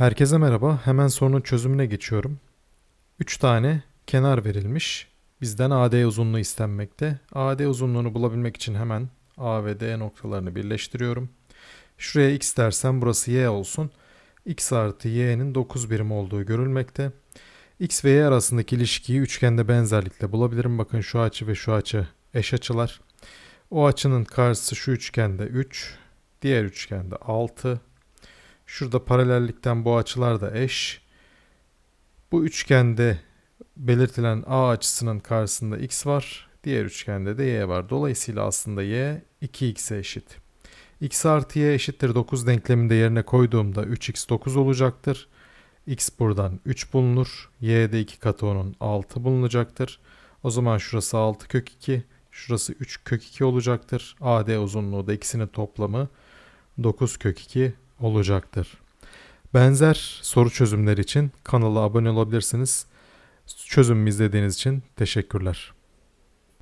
Herkese merhaba. Hemen sorunun çözümüne geçiyorum. 3 tane kenar verilmiş. Bizden AD uzunluğu istenmekte. AD uzunluğunu bulabilmek için hemen A ve D noktalarını birleştiriyorum. Şuraya x dersem burası y olsun. x artı y'nin 9 birim olduğu görülmekte. x ve y arasındaki ilişkiyi üçgende benzerlikle bulabilirim. Bakın şu açı ve şu açı eş açılar. O açının karşısı şu üçgende 3, diğer üçgende 6. Şurada paralellikten bu açılar da eş. Bu üçgende belirtilen A açısının karşısında x var. Diğer üçgende de y var. Dolayısıyla aslında y 2x'e eşit. x artı y eşittir 9 denkleminde yerine koyduğumda 3x 9 olacaktır. x buradan 3 bulunur. y de 2 katı onun 6 bulunacaktır. O zaman şurası 6 kök 2. Şurası 3 kök 2 olacaktır. AD uzunluğu da ikisinin toplamı 9 kök 2 olacaktır. Benzer soru çözümleri için kanala abone olabilirsiniz. Çözümümü izlediğiniz için teşekkürler.